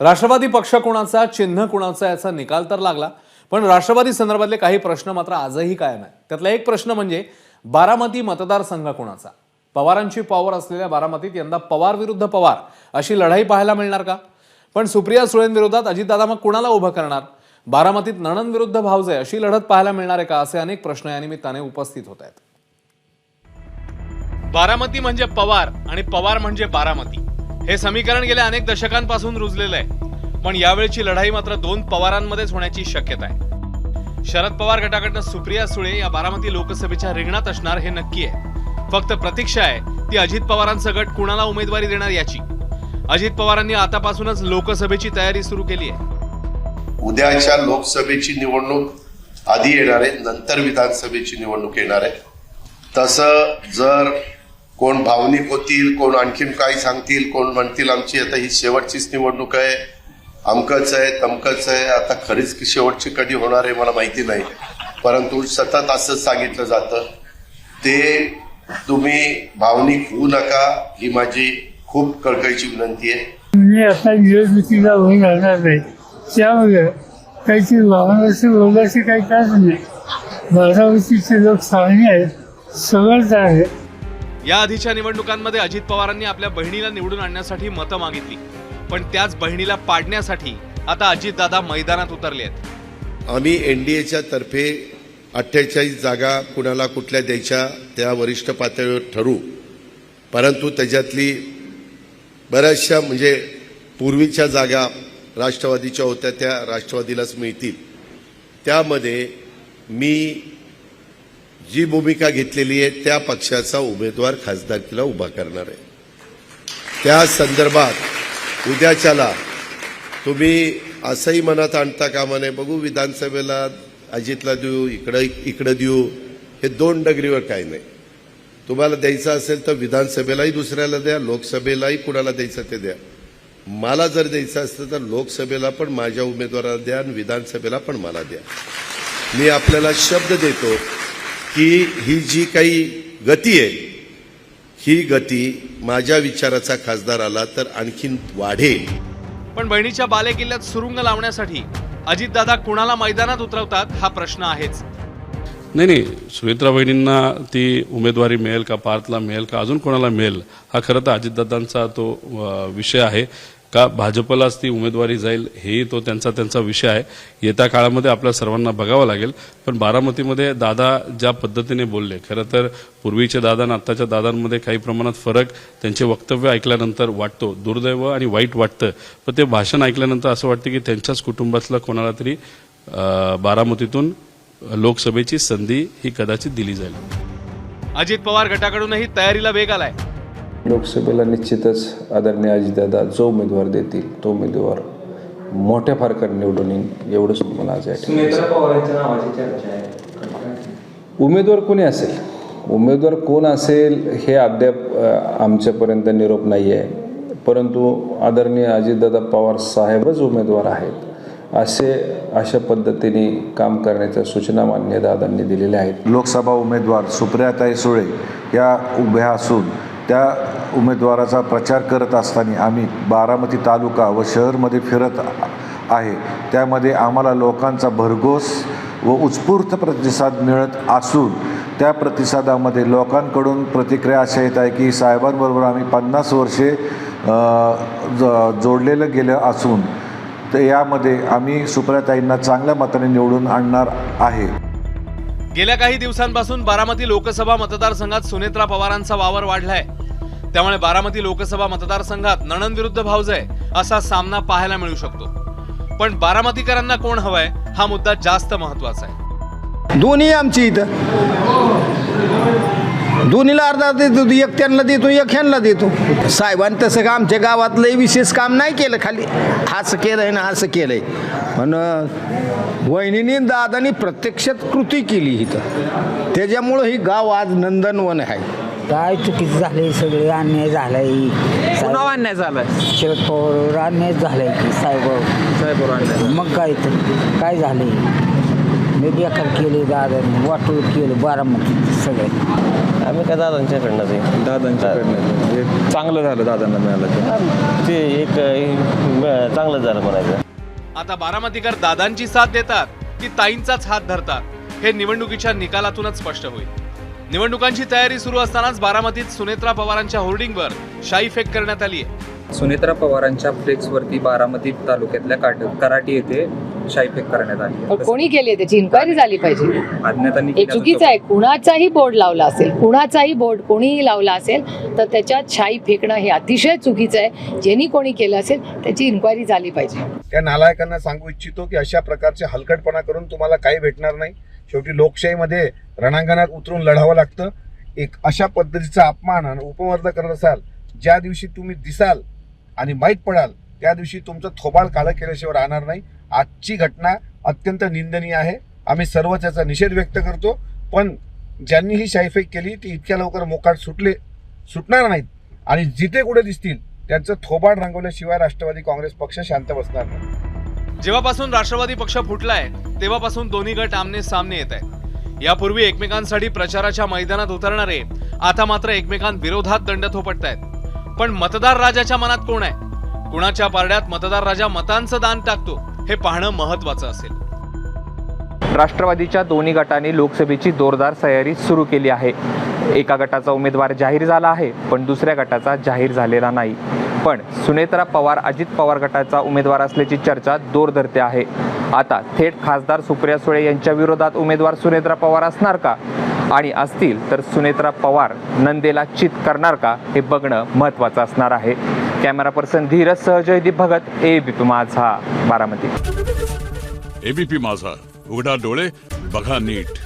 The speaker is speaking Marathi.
राष्ट्रवादी पक्ष कोणाचा चिन्ह कोणाचा याचा निकाल तर लागला पण राष्ट्रवादी संदर्भातले काही प्रश्न मात्र आजही कायम आहे त्यातला एक प्रश्न म्हणजे बारामती मतदारसंघ कोणाचा? पवारांची पॉवर असलेल्या बारामतीत यंदा पवार विरुद्ध पवार अशी लढाई पाहायला मिळणार का? पण सुप्रिया सुळेंविरोधात अजितदादा मग कुणाला उभं करणार? बारामतीत नणन विरुद्ध भावजे अशी लढत पाहायला मिळणार आहे का? असे अनेक प्रश्न या निमित्ताने उपस्थित होत आहेत. बारामती म्हणजे पवार आणि पवार म्हणजे बारामती. हे समीकरण गेल्या अनेक दशकांपासून रुजलेलं आहे. पण यावेळची लढाई मात्र दोन पवारांमध्येच होण्याची शक्यता आहे. शरद पवार गटाकडनं सुप्रिया सुळे या बारामती लोकसभेच्या रिंगणात असणार हे नक्की आहे. फक्त प्रतीक्षा आहे ती अजित पवारांचा गट कुणाला उमेदवारी देणार याची? अजित पवारांनी आतापासूनच लोकसभेची तयारी सुरू केली आहे. उद्याच्या लोकसभेची निवडणूक आधी येणार आहे नंतर विधानसभेची निवडणूक येणार आहे. तसं जर कोण भावनिक होतील कोण आणखीन काय सांगतील कोण म्हणतील आमची आता ही शेवटचीच निवडणूक आहे. अमकच आहे तमकच आहे. आता खरीच शेवटची कधी होणार आहे मला माहिती नाही. परंतु सतत असंच सांगितलं जातं. ते तुम्ही भावनिक होऊ नका ही माझी खूप कळकळीची विनंती आहे. मी आता निवडणुकीला उभं राहणार नाही. त्यामुळे काहीची भावनाशी बोलायची काही काच नाही. बारामतीचे लोक चांगले आहेत सगळंच आहे. या आधीच्या निवडणुकांमध्ये अजित पवारांनी आपल्या बहिणीला निवडून आणण्यासाठी मतं मागितली. पण त्याच बहिणीला पाडण्यासाठी आता अजितदादा मैदानात उतरले आहेत. आम्ही एनडीएच्या तर्फे अठ्ठेचाळीस जागा कुणाला कुठल्या द्यायच्या त्या वरिष्ठ पातळीवर ठरू. परंतु त्याच्यातली बऱ्याचशा म्हणजे पूर्वीच्या जागा राष्ट्रवादीच्या होत्या त्या राष्ट्रवादीलाच मिळतील. त्यामध्ये मी जी भूमिका घेतलेली आहे त्या पक्षाचा उमेदवार खासदारकीला उभा करणार आहे. त्या संदर्भात उद्याच्याला तुम्ही असंही मनात आणता कामा नये बघू विधानसभेला अजितला देऊ इकडं इकडं देऊ हे दोन डगरीवर काही नाही. तुम्हाला द्यायचं असेल तर विधानसभेलाही दुसऱ्याला द्या लोकसभेलाही कुणाला द्यायचं ते द्या. मला जर द्यायचं असतं तर लोकसभेला पण माझ्या उमेदवाराला द्या आणि विधानसभेला पण मला द्या. मी आपल्याला शब्द देतो की ही जी काही गती आहे ही गती माझ्या विचाराचा खासदार आला तर आणखीन वाढेल. पण बहिणीच्या बालेकिल्ल्यात सुरुंग लावण्यासाठी अजितदादा कुणाला मैदानात उतरवतात हा प्रश्न आहेच. नाही नाही सुमित्रा बहिणींना ती उमेदवारी मिळेल का पार्थला मिळेल का अजून कोणाला मिळेल हा खरं तर अजितदादांचा तो अ, विषय आहे. का भाजपलाच ती उमेदवारी जाईल हेही तो त्यांचा त्यांचा विषय आहे. येत्या काळामध्ये आपल्या सर्वांना बघावं लागेल. पण बारामतीमध्ये दादा ज्या पद्धतीने बोलले खरं तर पूर्वीच्या दादा आणि आत्ताच्या दादांमध्ये काही प्रमाणात फरक त्यांचे वक्तव्य ऐकल्यानंतर वाटतो. दुर्दैव आणि वाईट वाटतं. पण ते भाषण ऐकल्यानंतर असं वाटतं की त्यांच्याच कुटुंबातलं कोणाला तरी बारामतीतून लोकसभेची संधी ही कदाचित दिली जाईल. अजित पवार गटाकडूनही तयारीला वेग आलाय. लोकसभेला निश्चितच आदरणीय अजितदादा जो उमेदवार देतील तो उमेदवार मोठ्या फरकाने निवडून येईल एवढंच मला आज आहे. उमेदवार कोणी असेल? उमेदवार कोण असेल हे अद्याप आमच्यापर्यंत निरोप नाही आहे. परंतु आदरणीय अजितदादा पवार साहेबच उमेदवार आहेत. असे अशा पद्धतीने काम करण्याच्या सूचना मान्य दादांनी दिलेल्या आहेत. लोकसभा उमेदवार सुप्रियाताई सुळे या उभ्या असून त्या उमेदवाराचा प्रचार करत असताना आम्ही बारामती तालुका व शहरमध्ये फिरत आहे. त्यामध्ये आम्हाला लोकांचा भरघोस व उत्स्फूर्त प्रतिसाद मिळत असून त्या प्रतिसादामध्ये लोकांकडून प्रतिक्रिया अशा येत आहे की साहेबांबरोबर आम्ही पन्नास वर्षे ज- जोडलेलं गेलं असून तर यामध्ये आम्ही सुप्रियाताईंना चांगल्या मताने निवडून आणणार आहे. गेल्या काही दिवसांपासून बारामती लोकसभा मतदारसंघात सुनेत्रा पवारांचा वावर वाढलाय. त्यामुळे बारामती लोकसभा मतदारसंघात नणन विरुद्ध भावजय असा सामना पाहायला मिळू शकतो. पण बारामतीकरांना कोण हवाय हा मुद्दा जास्त महत्त्वाचा आहे. दोन्ही आमची इथं. दोन्हीला अर्धा देतो एक त्यांना देतो एक ह्यांना देतो. साहेबांनी तसं का आमच्या गावात लय विशेष काम नाही केलं खाली. असं केलंय ना असं केलंय. पण अं, वहिनीने दादानी प्रत्यक्षात कृती केली इथं. त्याच्यामुळं ही गाव आज नंदनवन आहे. काय चुकीचं झालंय सगळे? अन्याय झालाय. पुन्हा अन्याय झालाय? शरद पवारवर अन्याय झालाय की साहेब साहेबवर अन्याय मग काय तर? काय झालंय? मी बेकार केले दादा वाटोळ केलं बारामती सगळे आम्ही काय दादांच्याकडनंच आहे दादांच्याकडनं म्हणजे चांगलं झालं दादांना मिळालं ते. ते एक अं, चांगलं झालं म्हणायचं. आता बारामतीकर दादांची साथ देतात की ताईंचाच हात धरतात हे निवडणुकीच्या निकालातूनच स्पष्ट होईल. निवडणुकांची तयारी सुरू असतानाच बारामतीत सुनेत्रा पवारांच्या होर्डिंगवर शाई फेक करण्यात आली आहे सुनेत्रा पवारांच्या फ्लेक्सवरती बारामती तालुक्यातल्या काट कराटी येथे शाईफेक करण्यात आली पण कोणी केली आहे त्याची? इन्क्वायरी झाली पाहिजे. अज्ञातांनी हे चुकीचं आहे. कुणाचाही बोर्ड लावला असेल कुणाचाही बोर्ड कोणीही लावला असेल तर त्याच्यात शाई फेकणं हे अतिशय चुकीचं आहे. ज्यांनी कोणी केलं असेल त्याची इन्क्वायरी झाली पाहिजे. त्या नालायकांना सांगू इच्छितो की अशा प्रकारचे हलकटपणा करून तुम्हाला काही भेटणार नाही. शेवटी लोकशाहीमध्ये रणांगणात उतरून लढावं लागतं. एक अशा पद्धतीचा अपमान आणि उपमर्द करत असाल ज्या दिवशी तुम्ही दिसाल आणि माहीत पडाल त्या दिवशी तुमचं थोबाळ काळं केल्याशिवाय राहणार नाही. आजची घटना अत्यंत निंदनीय आहे. आम्ही सर्व त्याचा निषेध व्यक्त करतो पण ज्यांनी ही शाईफेक केली ती इतक्या लवकर मोकाट सुटले सुटणार नाहीत. आणि जिथे कुठे दिसतील त्यांचं थोबाड रंगवल्याशिवाय राष्ट्रवादी काँग्रेस पक्ष शांत बसणार नाही. जेव्हापासून राष्ट्रवादी पक्ष फुटलाय तेव्हापासून दोन्ही गट आमने सामने येत आहेत. यापूर्वी एकमेकांसाठी प्रचाराच्या मैदानात उतरणारे आता मात्र एकमेकांविरोधात दंड थोपटत आहेत पण मतदार राजाच्या मनात कोण आहे? कुणाच्या पारड्यात मतदार राजा मतांचं दान टाकतो? हे पाहणं महत्वाचं असेल. राष्ट्रवादीच्या दोन्ही गटांनी लोकसभेची जोरदार तयारी सुरू केली आहे. एका गटाचा उमेदवार जाहीर झाला आहे पण दुसऱ्या गटाचा जाहीर झालेला नाही. पण सुनेत्रा पवार अजित पवार गटाचा उमेदवार असल्याची चर्चा जोर धरते आहे. आता थेट खासदार सुप्रिया सुळे यांच्या विरोधात उमेदवार सुनेत्रा पवार असणार का? आणि असतील तर सुनेत्रा पवार नंदेला चित करणार का? हे बघणं महत्त्वाचं असणार आहे. कॅमेरा पर्सन धीरज सह जयदीप भगत ए बी माझा बारामती. एबीपी माझा. उघडा डोळे बघा नीट.